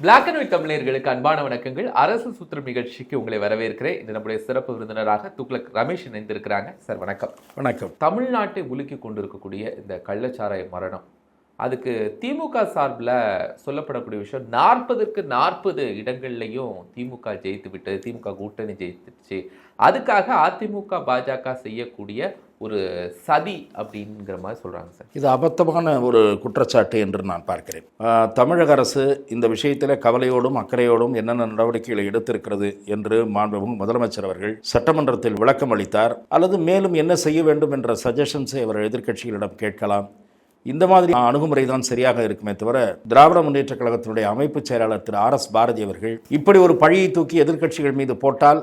Black and white தமிழர்களுக்கு அன்பான வணக்கங்கள். அரசு சூத்திரம் நிகழ்ச்சிக்கு உங்களை வரவேற்கிறேன். இது நம்முடைய சிறப்பு விருந்தினராக துக்ளக் ரமேஷ் இணைந்திருக்கிறாங்க. சார் வணக்கம். வணக்கம். தமிழ்நாட்டை உலுக்கி கொண்டிருக்கக்கூடிய இந்த கள்ளச்சாராய மரணம். அதுக்கு திமுக சார்பில் சொல்லப்படக்கூடிய விஷயம் நாற்பதுக்கு நாற்பது இடங்கள்லையும் திமுக ஜெயித்து விட்டது. திமுக கூட்டணி ஜெயித்துச்சு. அதுக்காக அதிமுக பாஜக செய்யக்கூடிய ஒரு சதி அப்படிங்கிற மாதிரி சொல்கிறாங்க சார். இது அபத்தமான ஒரு குற்றச்சாட்டு என்று நான் பார்க்கிறேன். தமிழக அரசு இந்த விஷயத்தில் கவலையோடும் அக்கறையோடும் என்னென்ன நடவடிக்கைகளை எடுத்திருக்கிறது என்று மாண்புமிகு முதலமைச்சர் அவர்கள் சட்டமன்றத்தில் விளக்கம் அளித்தார். அல்லது மேலும் என்ன செய்ய வேண்டும் என்ற சஜஷன்ஸை அவர் எதிர்க்கட்சிகளிடம் கேட்கலாம். இந்த மாதிரி அணுகுமுறை தான் சரியாக இருக்குமே தவிர திராவிட முன்னேற்ற கழகத்தினுடைய அமைப்பு செயலாளர் திரு ஆர் எஸ் பாரதி அவர்கள் இப்படி ஒரு பழியை தூக்கி எதிர்க்கட்சிகள் மீது போட்டால்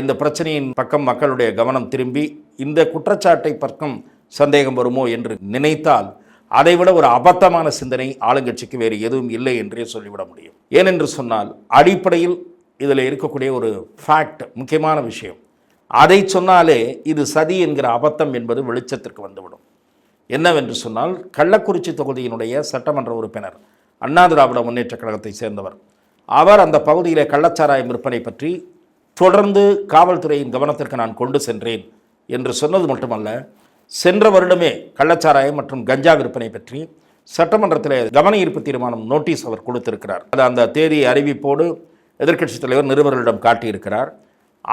இந்த பிரச்சனையின் பக்கம் மக்களுடைய கவனம் திரும்பி இந்த குற்றச்சாட்டை பக்கம் சந்தேகம் வருமோ என்று நினைத்தால் அதைவிட ஒரு அபத்தமான சிந்தனை ஆளுங்கட்சிக்கு வேறு எதுவும் இல்லை என்றே சொல்லிவிட முடியும். ஏனென்று சொன்னால் அடிப்படையில் இதில் இருக்கக்கூடிய ஒரு ஃபேக்ட் முக்கியமான விஷயம். அதை சொன்னாலே இது சதி என்கிற அபத்தம் என்பது வெளிச்சத்திற்கு வந்துவிடும். என்னவென்று சொன்னால் கள்ளக்குறிச்சி தொகுதியினுடைய சட்டமன்ற உறுப்பினர் அண்ணா திராவிட முன்னேற்றக் கழகத்தை சேர்ந்தவர். அவர் அந்த பகுதியில் கள்ளச்சாராயம் விற்பனை பற்றி தொடர்ந்து காவல்துறையின் கவனத்திற்கு நான் கொண்டு சென்றேன். என்று சொன்னது மட்டுமல்ல சென்ற வருடமே கள்ளச்சாராயம் மற்றும் கஞ்சா விற்பனை பற்றி சட்டமன்றத்தில் கவன ஈர்ப்பு தீர்மானம் நோட்டீஸ் அவர் கொடுத்திருக்கிறார். அது அந்த தேதி அறிவிப்போடு எதிர்க்கட்சித் தலைவர் நிருபர்களிடம் காட்டியிருக்கிறார்.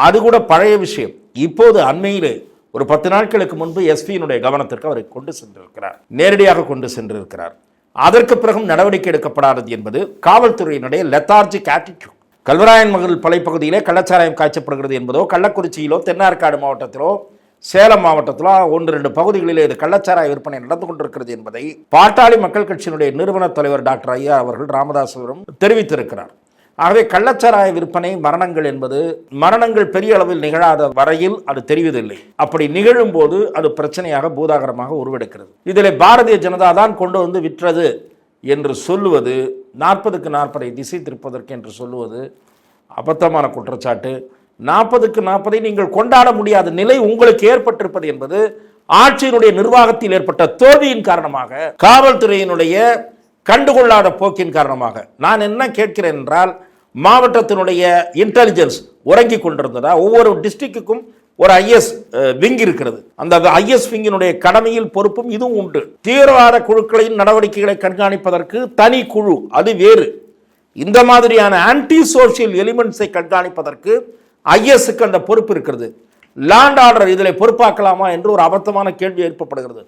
அது கூட பழைய விஷயம். இப்போது அண்மையிலே ஒரு பத்து நாட்களுக்கு முன்பு எஸ்பியினுடைய கவனத்திற்கு அவரை கொண்டு சென்றிருக்கிறார். நேரடியாக கொண்டு சென்றிருக்கிறார். அதற்கு பிறகும் நடவடிக்கை எடுக்கப்படாதது என்பது காவல்துறையினுடைய லெத்தார்ஜிக் ஆட்டிடியூட் கல்வராயன் மகள் பலைப்பகுதியிலே கள்ளச்சாராயம் காய்ச்சப்படுகிறது என்பதோ கள்ளக்குறிச்சியிலோ தென்னார்காடு மாவட்டத்திலோ சேலம் மாவட்டத்தில் ஒன்று ரெண்டு பகுதிகளிலே இது கள்ளச்சாராய விற்பனை நடந்து கொண்டிருக்கிறது என்பதை பாட்டாளி மக்கள் கட்சியினுடைய நிறுவன தலைவர் டாக்டர் ஐயா அவர்கள் ராமதாஸ் தெரிவித்திருக்கிறார். ஆகவே கள்ளச்சாராய விற்பனை மரணங்கள் என்பது மரணங்கள் பெரிய அளவில் நிகழாத வரையில் அது தெரிவதில்லை. அப்படி நிகழும் போது அது பிரச்சனையாக பூதாகரமாக உருவெடுக்கிறது. இதில் பாரதிய ஜனதா தான் கொண்டு வந்து விற்றது என்று சொல்லுவது நாற்பதுக்கு நாற்பதை திசை திருப்பதற்கு என்று சொல்லுவது அபத்தமான குற்றச்சாட்டு. நாற்பதுக்கு நாற்பதை நீங்கள் கொண்டாட முடியாத நிலை உங்களுக்கு ஏற்பட்டிருப்பது என்பது ஆட்சியினுடைய நிர்வாகத்தில் ஏற்பட்ட தோல்வியின் காரணமாக காவல்துறையினுடைய கண்டுகொள்ளாத போக்கின் காரணமாக. நான் என்ன கேட்கிறேன் என்றால் மாவட்டத்தினுடைய இன்டெலிஜென்ஸ் உறங்கி கொண்டிருந்ததா? ஒவ்வொரு டிஸ்ட்ரிக்ட்டுக்கும் ஒரு ஐஎஸ் விங் இருக்கிறது. அந்த ஐஎஸ் விங்கினுடைய கடமையில் பொறுப்பும் இதுவும் உண்டு. தீவிரவாத குழுக்களின் நடவடிக்கைகளை கண்காணிப்பதற்கு தனி குழு அது வேறு. இந்த மாதிரியான ஆன்டி சோஷியல் எலிமெண்ட்ஸை கண்காணிப்பதற்கு ஐஎஸ்க்கு அந்த பொறுப்பு இருக்கிறது. லாண்ட் ஆர்டர் இதில் பொறுப்பாக்கலாமா என்று ஒரு அபத்தமான கேள்வி எழுப்பப்படுகிறது.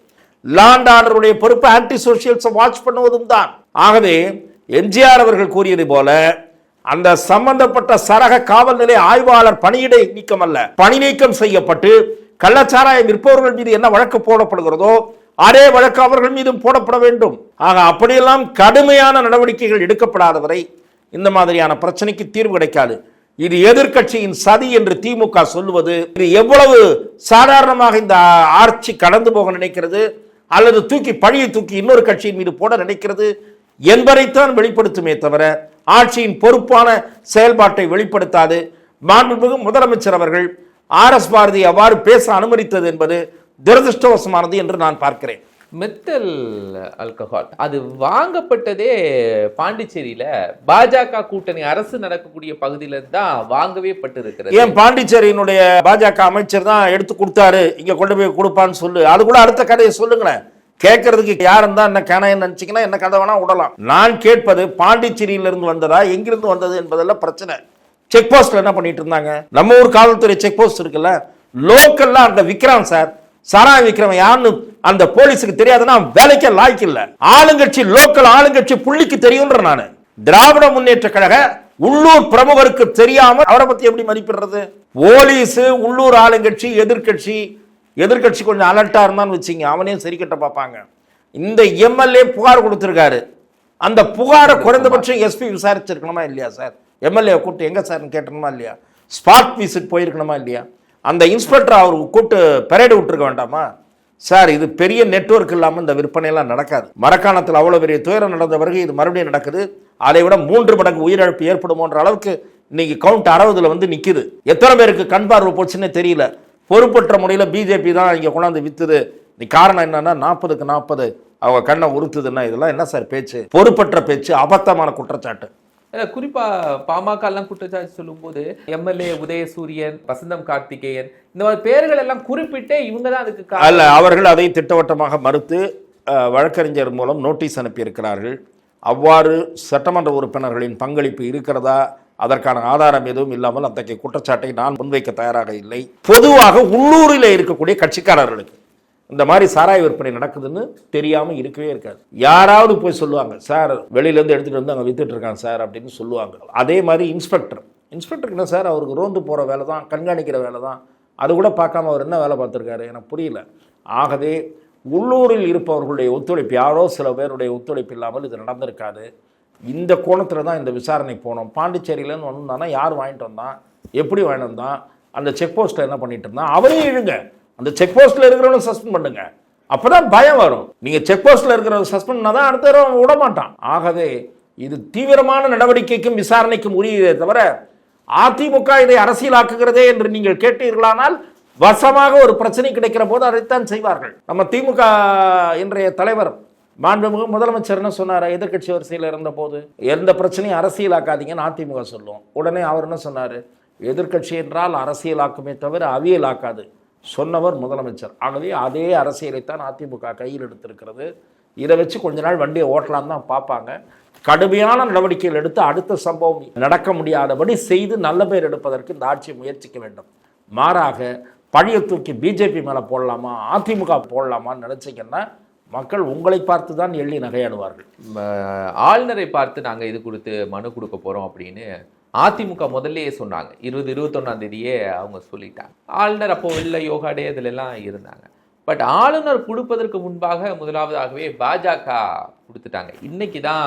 லாண்ட் ஆர்டருடைய பொறுப்பு ஆன்டி சோஷியல்ஸை வாட்ச் பண்ணுவதும் தான். ஆகவே எம்ஜிஆர் அவர்கள் கூறியது போல அந்த சம்பந்தப்பட்ட சரக காவல் நிலைய ஆய்வாளர் பணியிடை நீக்கம் அல்ல. பணி நீக்கம் செய்யப்பட்டு கள்ளச்சாராயம் விற்பவர்கள் மீது என்ன வழக்கு போடப்படுகிறதோ அதே வழக்கு அவர்கள் மீதும் போடப்பட வேண்டும். ஆக அப்படியெல்லாம் கடுமையான நடவடிக்கைகள் எடுக்கப்படாதவரை இந்த மாதிரியான பிரச்சனைக்கு தீர்வு கிடைக்காது. இது எதிர்க்கட்சியின் சதி என்று திமுக சொல்லுவது இது எவ்வளவு சாதாரணமாக இந்த ஆட்சி கடந்து போக நினைக்கிறது அல்லது தூக்கி பழியை தூக்கி இன்னொரு கட்சியின் மீது போட நினைக்கிறது என்பதைத்தான் வெளிப்படுத்துமே தவிர ஆட்சியின் பொறுப்பான செயல்பாட்டை வெளிப்படுத்தாது. மாண்புமிகு முதலமைச்சர் அவர்கள் ஆர் எஸ் பாரதி அவ்வாறு பேச அனுமதித்தது என்பது துரதிருஷ்டவசமானது என்று நான் பார்க்கிறேன். மெத்தல் ஆல்கஹால் அது வாங்கப்பட்டதே பாண்டிச்சேரியில பாஜக கூட்டணி அரசு நடக்கக்கூடிய பகுதியில தான் வாங்கவே பட்டிருக்கிறது. ஏன் பாண்டிச்சேரியினுடைய பாஜக அமைச்சர் தான் எடுத்து கொடுத்தாரு. இங்க கொண்டு போய் கொடுப்பான்னு சொல்லு. அது கூட அடுத்த கதையை சொல்லுங்களேன். கேட்கறதுக்கு யாரும் தான் என்ன கேனையன்னு நினைச்சீங்கன்னா என்ன கதை வேணா விடலாம். நான் கேட்பது பாண்டிச்சேரியிலிருந்து வந்ததா எங்கிருந்து வந்தது என்பதெல்லாம் பிரச்சனை. செக் போஸ்ட்ல என்ன பண்ணிட்டு இருந்தாங்க? நம்ம ஊர் காவல்துறை செக் போஸ்ட் இருக்குல்ல? லோக்கல்ல அந்த விக்ரம் சார் சாரா விக்ரம் யாருன்னு அந்த போலீஸுக்கு தெரியாதுன்னா அவன் வேலைக்கே லாய்க்கு இல்ல. ஆளுங்கட்சி லோக்கல் ஆளுங்கட்சி புள்ளிக்கு தெரியும்ன்ற நானு. திராவிட முன்னேற்ற கழக உள்ளூர் பிரமுகருக்கு தெரியாம அவரை பத்தி எப்படி மதிப்பிடுறது? போலீஸ் உள்ளூர் ஆளுங்கட்சி எதிர்க்கட்சி எதிர்க்கட்சி கொஞ்சம் அலர்ட்டா இருந்தான்னு வச்சுங்க அவனையும் சரி கட்ட பார்ப்பாங்க. இந்த எம்எல்ஏ புகார் கொடுத்திருக்காரு. அந்த புகாரை குறைந்தபட்சம் எஸ்பி விசாரிச்சிருக்கணுமா இல்லையா சார்? எம்எல்ஏ கூப்பிட்டு எங்க சார்னு கேட்டணுமா இல்லையா? ஸ்பாட் விசிட் போயிருக்கணுமா இல்லையா? அந்த இன்ஸ்பெக்டர் அவர் கூப்பிட்டு பெரேடு விட்டுருக்க வேண்டாமா? சார் இது பெரிய நெட்வொர்க் இல்லாமல் இந்த விற்பனையெல்லாம் நடக்காது. மரக்காணத்தில் அவ்வளோ பெரிய துயரம் நடந்த பிறகு இது மறுபடியும் நடக்குது. அதை விட மூன்று மடங்கு உயிரிழப்பு ஏற்படுமோன்ற அளவுக்கு இன்னைக்கு கவுண்ட் அறுபதுல வந்து நிற்கிது எத்தனை பேருக்கு கண் பார்வை போச்சுன்னே தெரியல. பொறுப்பற்ற முறையில் பிஜேபி தான் இங்கே கொண்டாந்து வித்துது. நீ காரணம் என்னன்னா நாற்பதுக்கு நாற்பது அவங்க கண்ணை உறுத்துதுன்னா இதெல்லாம் என்ன சார் பேச்சு? பொறுப்பற்ற பேச்சு அபத்தமான குற்றச்சாட்டு. இல்லை குறிப்பாக பாமகலாம் குற்றச்சாட்டு சொல்லும்போது எம்எல்ஏ உதயசூரியன் வசந்தம் கார்த்திகேயன் இந்த மாதிரி பேர்கள் எல்லாம் குறிப்பிட்டே இவங்க தான் அதுக்கு அல்ல அவர்கள் அதை திட்டவட்டமாக மறுத்து வழக்கறிஞர் மூலம் நோட்டீஸ் அனுப்பியிருக்கிறார்கள். அவ்வாறு சட்டமன்ற உறுப்பினர்களின் பங்களிப்பு இருக்கிறதா? அதற்கான ஆதாரம் எதுவும் இல்லாமல் அத்தகைய குற்றச்சாட்டை நான் முன்வைக்க தயாராக இல்லை. பொதுவாக உள்ளூரில் இருக்கக்கூடிய கட்சிக்காரர்களுக்கு. இந்த மாதிரி சாராய விற்பனை நடக்குதுன்னு தெரியாமல் இருக்கவே இருக்காது. யாராவது போய் சொல்லுவாங்க சார் வெளியிலேருந்து எடுத்துகிட்டு வந்து அங்கே வித்துட்டு இருக்காங்க சார் அப்படின்னு சொல்லுவாங்க. அதே மாதிரி இன்ஸ்பெக்டர். இன்ஸ்பெக்டருக்கு என்ன சார்? அவருக்கு ரோந்து போகிற வேலை தான் கண்காணிக்கிற வேலை தான். அது கூட பார்க்காம அவர் என்ன வேலை பார்த்துருக்காரு? எனக்கு புரியல. ஆகவே உள்ளூரில் இருப்பவர்களுடைய ஒத்துழைப்பு யாரோ சில பேருடைய ஒத்துழைப்பு இல்லாமல் இது நடந்திருக்காது. இந்த கோணத்தில் தான் இந்த விசாரணை போனோம். பாண்டிச்சேரியிலன்னு வந்தானா யார் வாங்கிட்டு வந்தான்? எப்படி வாங்கிட்டு வந்தான்? அந்த செக் போஸ்ட்டில் என்ன பண்ணிட்டு இருந்தான்? அவரையும் இழுங்க. அந்த செக் போஸ்ட்டில் இருக்கிறவனும் சஸ்பெண்ட் பண்ணுங்க. அப்பதான் பயம் வரும். நீங்கள் செக் போஸ்ட்டில் இருக்கிறவங்க சஸ்பெண்ட் பண்ணால் தான் அடுத்த தடவை விட மாட்டான். ஆகவே இது தீவிரமான நடவடிக்கைக்கும் விசாரணைக்கும் உரியதே தவிர அதிமுக இதை அரசியலாக்குகிறதே என்று நீங்கள் கேட்டீர்களானால் வசமாக ஒரு பிரச்சனை கிடைக்கிற போது அதைத்தான் செய்வார்கள். நம்ம திமுக இன்றைய தலைவர் மாண்புமிகு முதலமைச்சர் என்ன சொன்னார்? எதிர்க்கட்சி வரிசையில் இருந்த போது எந்த பிரச்சனையும் அரசியலாக்காதீங்கன்னு அதிமுக சொல்லுவோம் உடனே அவர் என்ன சொன்னார்? எதிர்க்கட்சி என்றால் அரசியலாக்குமே தவிர அவியலாக்காது சொன்னவர் முதலமைச்சர். ஆகவே அதே அரசியலைத்தான் அதிமுக கையில் எடுத்திருக்கிறது. இதை வச்சு கொஞ்ச நாள் வண்டியை ஓட்டலாம் தான் பார்ப்பாங்க. கடுமையான நடவடிக்கைகள் எடுத்து அடுத்த சம்பவம் நடக்க முடியாதபடி செய்து நல்ல பேர் எடுப்பதற்கு இந்த ஆட்சி முயற்சிக்க வேண்டும். மாறாக பழைய தூக்கி பிஜேபி மேலே போடலாமா அதிமுக போடலாமான்னு நினச்சிங்கன்னா மக்கள் உங்களை பார்த்து தான் எள்ளி நகையாடுவார்கள். ஆளுநரை பார்த்து நாங்கள் இது கொடுத்து மனு கொடுக்க போகிறோம் அப்படின்னு அதிமுக முதல்லயே சொன்னாங்க. இருபது இருபத்தொன்னாம் தேதியே அவங்க சொல்லிட்டாங்க. ஆளுநர் அப்போ வெளில யோகா டே இதுல எல்லாம் இருந்தாங்க. பட் ஆளுநர் கொடுப்பதற்கு முன்பாக முதலாவதாகவே பாஜக கொடுத்துட்டாங்க. இன்னைக்கு தான்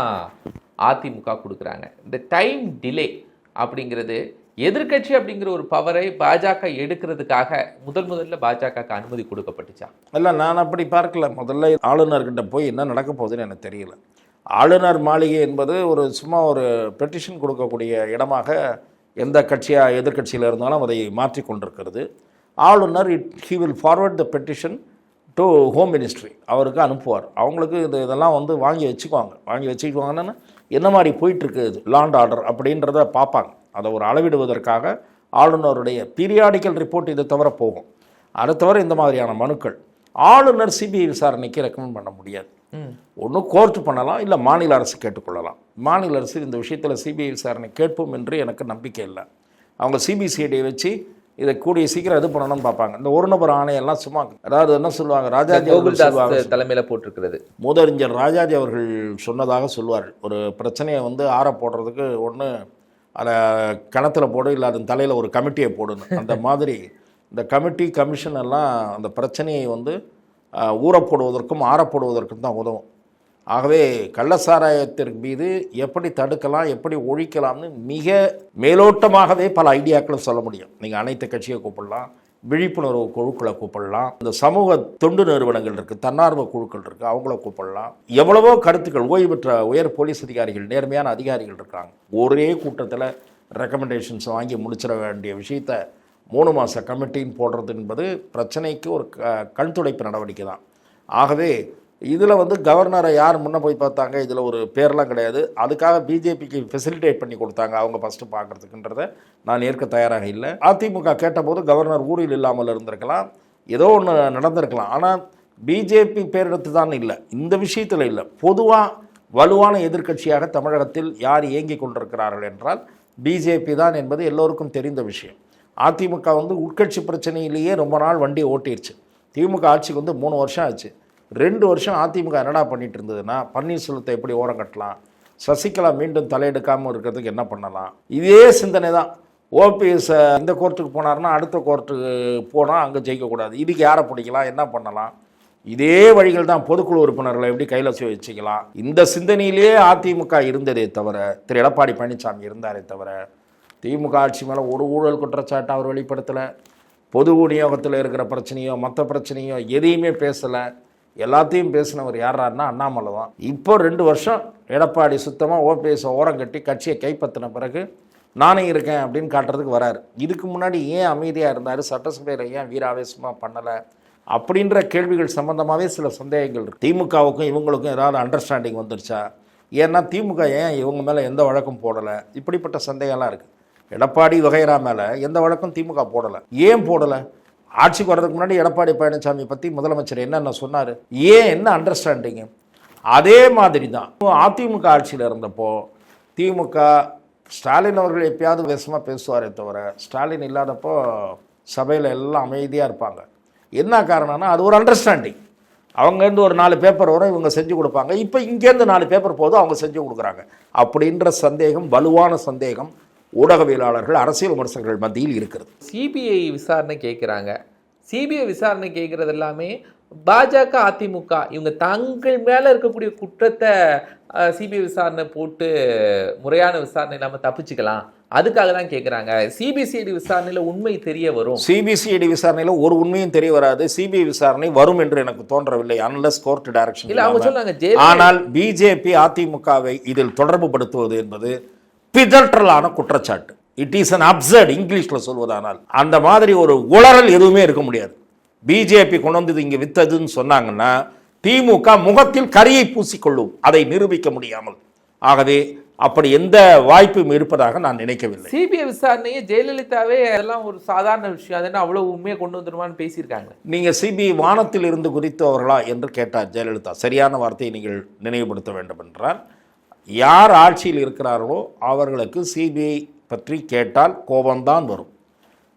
அதிமுக கொடுக்குறாங்க. இந்த டைம் டிலே அப்படிங்கிறது எதிர்க்கட்சி அப்படிங்கிற ஒரு பவரை பாஜக எடுக்கிறதுக்காக முதல் முதல்ல பாஜகக்கு அனுமதி கொடுக்கப்பட்டுச்சா? இல்லை நான் அப்படி பார்க்கல. முதல்ல ஆளுநர்கிட்ட போய் என்ன நடக்க போகுதுன்னு எனக்கு தெரியல. ஆளுநர் மாளிகை என்பது ஒரு சும்மா ஒரு பெட்டிஷன் கொடுக்கக்கூடிய இடமாக எந்த கட்சியாக எதிர்க்கட்சியில் இருந்தாலும் அதை மாற்றி கொண்டிருக்கிறது. ஆளுநர் it he will forward the petition to home ministry அவருக்கு அனுப்புவார். அவங்களுக்கு இது இதெல்லாம் வந்து வாங்கி வச்சுக்குவாங்க. வாங்கி வச்சுக்குவாங்கன்னா என்ன மாதிரி போயிட்டுருக்கு இது? லாண்ட் ஆர்டர் அப்படின்றத பார்ப்பாங்க. அதை ஒரு அளவிடுவதற்காக ஆளுநருடைய பீரியாடிக்கல் ரிப்போர்ட் இதை தவிர போகும். அதை தவிர இந்த மாதிரியான மனுக்கள். ஆளுநர் சிபிஐ விசாரணைக்கு ரெக்கமெண்ட் பண்ண முடியாது. ஒன்று கோர்ட் பண்ணலாம் இல்லை மாநில அரசு கேட்டுக்கொள்ளலாம். மாநில அரசு இந்த விஷயத்தில் சிபிஐ விசாரணை கேட்போம் என்று எனக்கு நம்பிக்கை இல்லை. அவங்க சிபிசிஐடியை வச்சு இதை கூடிய சீக்கிரம் இது பண்ணணும்னு பார்ப்பாங்க. இந்த ஒரு நபர் ஆணையெல்லாம் சும்மா அதாவது என்ன சொல்லுவாங்க ராஜாஜி அவர்கள் தலைமையில போட்டிருக்கிறது. மூதறிஞர் ராஜாஜி அவர்கள் சொன்னதாக சொல்வார்கள் ஒரு பிரச்சனையை வந்து ஆற போடுறதுக்கு ஒன்று அதை கணத்தில் போடு இல்லை அதன் தலையில் ஒரு கமிட்டியை போடணும் அந்த மாதிரி இந்த கமிட்டி கமிஷன் எல்லாம் அந்த பிரச்சனையை வந்து ஊறப்படுவதற்கும் ஆறப்படுவதற்கும் ஆறப்போடுவதற்கும் தான் உதவும். ஆகவே கள்ளச்சாராயத்திற்கு மீது எப்படி தடுக்கலாம் எப்படி ஒழிக்கலாம்னு மிக மேலோட்டமாகவே பல ஐடியாக்களை சொல்ல முடியும். நீங்கள் அனைத்து கட்சியை கூப்பிடலாம் விழிப்புணர்வு குழுக்களை கூப்பிடலாம் இந்த சமூக தொண்டு நிறுவனங்கள் இருக்குது தன்னார்வ குழுக்கள் இருக்குது அவங்கள கூப்பிடலாம். எவ்வளவோ கருத்துக்கள் ஓய்வு பெற்ற உயர் போலீஸ் அதிகாரிகள் நேர்மையான அதிகாரிகள் இருக்காங்க. ஒரே கூட்டத்தில் ரெக்கமெண்டேஷன்ஸ் வாங்கி முடிச்சிட வேண்டிய விஷயத்த மூணு மாத கமிட்டின்னு போடுறது என்பது பிரச்சனைக்கு ஒரு க கண் துடைப்பு நடவடிக்கை தான். ஆகவே இதில் வந்து கவர்னரை யார் முன்ன போய் பார்த்தாங்க இதில் ஒரு பேர்லாம் கிடையாது. அதுக்காக பிஜேபிக்கு ஃபெசிலிட்டேட் பண்ணி கொடுத்தாங்க அவங்க ஃபஸ்ட்டு பார்க்குறதுக்குன்றத நான் ஏற்க தயாராக இல்லை. அதிமுக கேட்டபோது கவர்னர் ஊரில் இல்லாமல் இருந்திருக்கலாம் ஏதோ ஒன்று நடந்திருக்கலாம். ஆனால் பிஜேபி பேரெடுத்து தான் இல்லை இந்த விஷயத்தில் இல்லை. பொதுவாக வலுவான எதிர்க்கட்சியாக தமிழகத்தில் யார் இயங்கிக் கொண்டிருக்கிறார்கள் என்றால் பிஜேபி தான் என்பது எல்லோருக்கும் தெரிந்த விஷயம். அதிமுக வந்து உட்கட்சி பிரச்சனையிலேயே ரொம்ப நாள் வண்டியை ஓட்டிருச்சு. திமுக ஆட்சிக்கு வந்து மூணு வருஷம் ஆச்சு. ரெண்டு வருஷம் அதிமுக என்னடா பண்ணிட்டு இருந்ததுன்னா பன்னீர்செல்வத்தை எப்படி ஓரம் கட்டலாம்? சசிகலா மீண்டும் தலையெடுக்காமல் இருக்கிறதுக்கு என்ன பண்ணலாம்? இதே சிந்தனை தான். ஓபிஎஸ் இந்த கோர்ட்டுக்கு போனாருன்னா அடுத்த கோர்ட்டுக்கு போனால் அங்கே ஜெயிக்கக்கூடாது இதுக்கு யாரை பிடிக்கலாம்? என்ன பண்ணலாம்? இதே வழிகள் தான் பொதுக்குழு உறுப்பினர்களை எப்படி கையில் வச்சுக்கலாம்? இந்த சிந்தனையிலேயே அதிமுக இருந்ததே தவிர திரு. எடப்பாடி பழனிசாமி இருந்தாரே தவிர திமுக ஆட்சி மேலே ஒரு ஊழல் குற்றச்சாட்டை அவர் வெளிப்படுத்தலை. பொது விநியோகத்தில் இருக்கிற பிரச்சனையோ மற்ற பிரச்சனையோ எதையுமே பேசலை. எல்லாத்தையும் பேசினவர் யாராருன்னா அண்ணாமலை தான். இப்போ ரெண்டு வருஷம் எடப்பாடி சுத்தமாக ஓபிஎஸ் ஓரம் கட்டி கட்சியை கைப்பற்றின பிறகு நானே இருக்கேன் அப்படின்னு காட்டுறதுக்கு வராரு. இதுக்கு முன்னாடி ஏன் அமைதியாக இருந்தார்? சட்டசபையில் ஏன் வீராவேசமாக பண்ணலை? அப்படின்ற கேள்விகள் சம்மந்தமாகவே சில சந்தேகங்கள் இருக்குது திமுகவுக்கும் இவங்களுக்கும் ஏதாவது அண்டர்ஸ்டாண்டிங் வந்துருச்சா? ஏன்னா திமுக ஏன் இவங்க மேலே எந்த வழக்கம் போடலை? இப்படிப்பட்ட சந்தேகம்லாம் இருக்குது எடப்பாடி வகைரா மேலே எந்த வழக்கும் திமுக போடலை. ஏன் போடலை? ஆட்சிக்கு வர்றதுக்கு முன்னாடி எடப்பாடி பழனிசாமி பற்றி முதலமைச்சர் என்னென்ன சொன்னார்? ஏன் என்ன அண்டர்ஸ்டாண்டிங்கு அதே மாதிரி தான் அதிமுக ஆட்சியில் இருந்தப்போ திமுக ஸ்டாலின் அவர்கள் எப்பயாவது விஷமாக பேசுவாரே தவிர ஸ்டாலின் இல்லாதப்போ சபையில் எல்லாம் அமைதியாக இருப்பாங்க. என்ன காரணம்னா அது ஒரு அண்டர்ஸ்டாண்டிங் அவங்கேருந்து ஒரு நாலு பேப்பர் வரும் இவங்க செஞ்சு கொடுப்பாங்க. இப்போ இங்கேருந்து நாலு பேப்பர் போதும் அவங்க செஞ்சு கொடுக்குறாங்க. அப்படின்ற சந்தேகம் வலுவான சந்தேகம் ஊடகவியலாளர்கள் அரசியல் விமர்சகர்கள் மத்தியில் இருக்கிறது. சிபிஐ விசாரணை கேட்குறாங்க. சிபிஐ விசாரணை கேட்குறது எல்லாமே பாஜக அதிமுக இவங்க தங்கள் மேலே இருக்கக்கூடிய குற்றத்தை சிபிஐ விசாரணை போட்டு முறையான விசாரணை இல்லாமல் தப்பிச்சுக்கலாம். அதுக்காக தான் கேட்குறாங்க. சிபிசிஐடி விசாரணையில் உண்மை தெரிய வரும். சிபிசிஐடி விசாரணையில் ஒரு உண்மையும் தெரிய வராது. சிபிஐ விசாரணை வரும் என்று எனக்கு தோன்றவில்லை. அன்லஸ் கோர்ட் இல்ல அவங்க டைரக்ஷன் சொன்னாங்க ஆனால் பிஜேபி அதிமுகவை இதில் தொடர்பு படுத்துவது என்பது பிதற்றலான குற்றச்சாட்டு. இட் இஸ் அன் அப்சர்ட் இங்கிலீஷில் சொல்வதானால் அந்த மாதிரி ஒரு உளறல் எதுவுமே இருக்க முடியாது. பிஜேபி கொண்டு வந்தது இங்கே வித்ததுன்னு சொன்னாங்கன்னா திமுக முகத்தில் கரியை பூசிக்கொள்ளும் அதை நிரூபிக்க முடியாமல். ஆகவே அப்படி எந்த வாய்ப்பும் இருப்பதாக நான் நினைக்கவில்லை. சிபிஐ விசாரணையை ஜெயலலிதாவே அதெல்லாம் ஒரு சாதாரண விஷயம். அது என்ன அவ்வளவு உண்மையை கொண்டு வந்துருமான்னு பேசியிருக்காங்க. நீங்க சிபிஐ வானத்தில் இருந்து குறித்தவர்களா என்று கேட்டார் ஜெயலலிதா. சரியான வார்த்தையை நீங்கள் நினைவுபடுத்த வேண்டும் என்றால் யார் ஆட்சியில் இருக்கிறார்களோ அவர்களுக்கு சிபிஐ பற்றி கேட்டால் கோபம்தான் வரும்.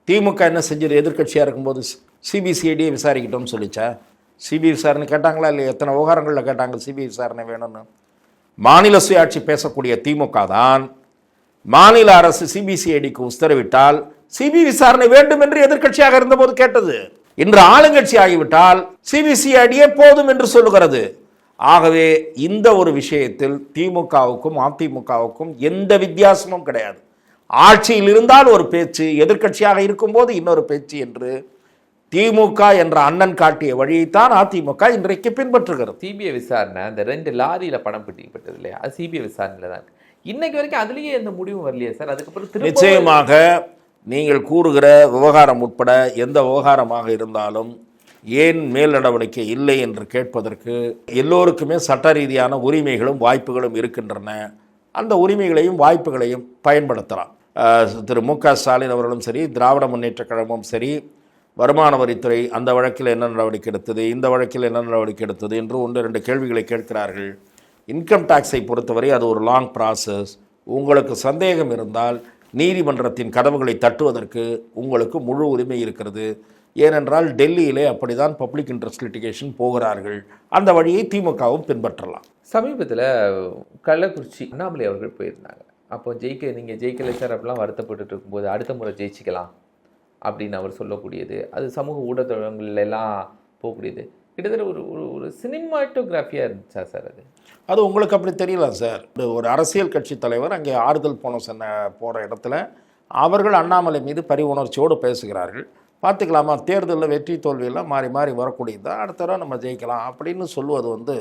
திமுக என்ன செஞ்சது? எதிர்க்கட்சியாக இருக்கும்போது சிபிசிஐடியை விசாரிக்கட்டும்னு சொல்லிச்சா? சிபிஐ விசாரணை கேட்டாங்களா இல்லை எத்தனை விவகாரங்களில் கேட்டாங்க சிபிஐ விசாரணை வேணும்னு? மாநில சுயாட்சி பேசக்கூடிய திமுக தான் மாநில அரசு சிபிசிஐடிக்கு உத்தரவிட்டால் சிபி விசாரணை வேண்டும் என்று எதிர்க்கட்சியாக இருந்தபோது கேட்டது. இன்று ஆளுங்கட்சி ஆகிவிட்டால் சிபிசிஐடியே போதும் என்று சொல்லுகிறது. ஆகவே இந்த ஒரு விஷயத்தில் திமுகவுக்கும் அதிமுகவுக்கும் எந்த வித்தியாசமும் கிடையாது. ஆட்சியில் இருந்தால் ஒரு பேச்சு எதிர்க்கட்சியாக இருக்கும்போது இன்னொரு பேச்சு என்று திமுக என்ற அண்ணன் காட்டிய வழியைத்தான் அதிமுக இன்றைக்கு பின்பற்றுகிறது. சிபிஐ விசாரணை அந்த ரெண்டு லாரியில பணம் பிடிக்கப்பட்டது இல்லையா? அது சிபிஐ விசாரணையில தான் இன்னைக்கு வரைக்கும் அதுலயே எந்த முடிவும் வரலையே சார்? அதுக்கப்புறம் நிச்சயமாக நீங்கள் கூறுகிற விவகாரம் உட்பட எந்த விவகாரமாக இருந்தாலும் ஏன் மேல் நடவடிக்கை இல்லை என்று கேட்பதற்கு எல்லோருக்குமே சட்ட ரீதியான உரிமைகளும் வாய்ப்புகளும் இருக்கின்றன. அந்த உரிமைகளையும் வாய்ப்புகளையும் பயன்படுத்தலாம். திரு மு க ஸ்டாலின் அவர்களும் சரி திராவிட முன்னேற்றக் கழகமும் சரி வருமான வரித்துறை அந்த வழக்கில் என்ன நடவடிக்கை எடுத்தது இந்த வழக்கில் என்ன நடவடிக்கை எடுத்தது என்று ஒன்று ரெண்டு கேள்விகளை கேட்கிறார்கள். இன்கம் டேக்ஸை பொறுத்தவரை அது ஒரு லாங் ப்ராசஸ். உங்களுக்கு சந்தேகம் இருந்தால் நீதிமன்றத்தின் கதவுகளை தட்டுவதற்கு உங்களுக்கு முழு உரிமை இருக்கிறது. ஏனென்றால் டெல்லியிலே அப்படிதான் பப்ளிக் இன்ட்ரெஸ்ட் லிட்டிகேஷன் போகிறார்கள். அந்த வழியை திமுகவும் பின்பற்றலாம். சமீபத்துல கள்ளக்குறிச்சி அண்ணாமலை அவர்கள் போயிருந்தாங்க. அப்போ ஜெயிக்க நீங்க ஜெயிக்கல சார் அப்படிலாம் வருத்தப்பட்டுட்டு இருக்கும்போது அடுத்த முறை ஜெயிச்சிக்கலாம் அப்படின்னு அவர் சொல்லக்கூடியது. அது சமூக ஊடகங்கள்ல எல்லாம் போகக்கூடியது. கிட்டத்தட்ட ஒரு ஒரு ஒரு சினிமாட்டோகிராஃபியாக இருந்துச்சா சார் அது? அது உங்களுக்கு அப்படி தெரியல சார். ஒரு- ஒரு அரசியல் கட்சி தலைவர் அங்கே ஆறுதல் போன சொன்ன போகிற இடத்துல அவர்கள் அண்ணாமலை மீது பரிவுணர்ச்சியோடு பேசுகிறார்கள். பார்த்துக்கலாமா? தேர்தலில் வெற்றி தோல்வியெல்லாம் மாறி மாறி வரக்கூடியது? தான் அடுத்த தடவை நம்ம ஜெயிக்கலாம் அப்படின்னு சொல்லுவது வந்து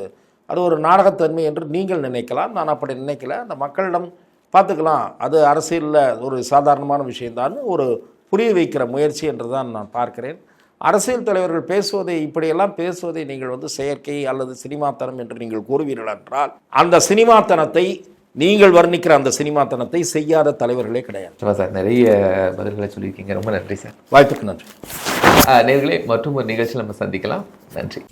அது ஒரு நாடகத்தன்மை என்று நீங்கள் நினைக்கலாம். நான் அப்படி நினைக்கல. அந்த மக்களிடம் பார்த்துக்கலாம். அது அரசியலில் ஒரு சாதாரணமான விஷயந்தான் ஒரு புரிய வைக்கிற முயற்சி என்று தான் நான் பார்க்கிறேன். அரசியல் தலைவர்கள் பேசுவதை இப்படியெல்லாம் பேசுவதை நீங்கள் வந்து செயற்கை அல்லது சினிமாத்தனம் என்று நீங்கள் கூறுவீர்கள் என்றால் அந்த சினிமாத்தனத்தை நீங்கள் வர்ணிக்கிற அந்த சினிமாத்தனத்தை செய்யாத தலைவர்களே கிடையாது. சார் நிறைய பதில்களை சொல்லியிருக்கீங்க. ரொம்ப நன்றி சார். வாய்ப்புக்கு நன்றி. நேர்களே மற்றும் ஒரு நிகழ்ச்சியில் நம்ம சந்திக்கலாம். நன்றி.